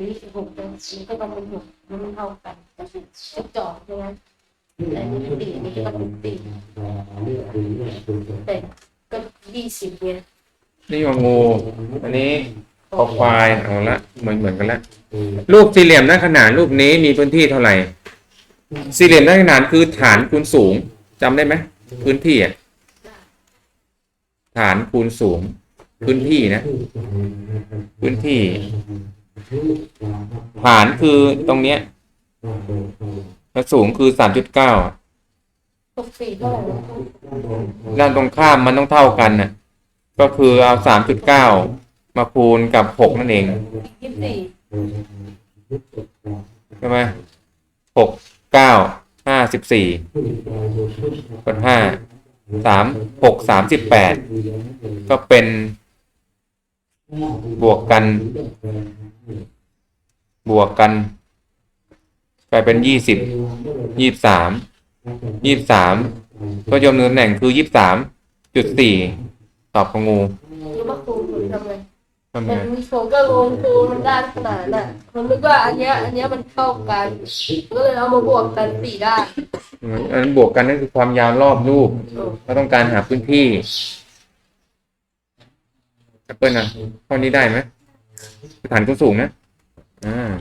นี้สิบหกเป็นนี้ก็ต้องเป็นหกมันเท่ากันก็คือจะจอบใช่ไหมแต่อันนี้เป็นตีนี่ก็เป็นตีแต่ก็ยี่สิบเนี่ยนี่ว่างู อันนี้คอควายเอาละเหมือนเหมือนกันละรูปสี่เหลี่ยมหน้าขนานรูปนี้มีพื้นที่เท่าไหร่ สี่เหลี่ยมหน้าขนานคือฐานคูณสูงจำได้ไหมพื้นที่อะฐานคูณสูง พื้นที่นะ พื้นที่ ฐานคือตรงเนี้ยแล้วสูงคือสามจุดเก้าหกสี่เท่าไหร่นะด้านตรงข้ามมันต้องเท่ากันน่ะ ก็คือเอาสามจุดเก้ามาคูณกับหกนั่นเองยี่สิบสี่ใช่ไหมหกเก้าห้าสิบสี่กดห้าสามหกสามสิบแปดก็เป็น บวกกัน บวกกันกลายเป็นยี่สิบยี่สามยี่สามก็ยมตำแหน่งคือยี่สามจุดสี่ตอบของงูรู้ว่าครูคุณทำไงทำไงมันผมก็งงครูมันด้านขนาดน่ะผมนึกว่าอันเนี้ย อันเนี้ยมันเท่ากันก็เลยเอามาบวกกันสี่ด้านอันนั้นบวกกันนั่นคือความยาวรอบรูปเออเราต้องการหาพื้นที่ แอปเปิลนะข้อนี้ได้ไหมฐานก็สูงนะอ่า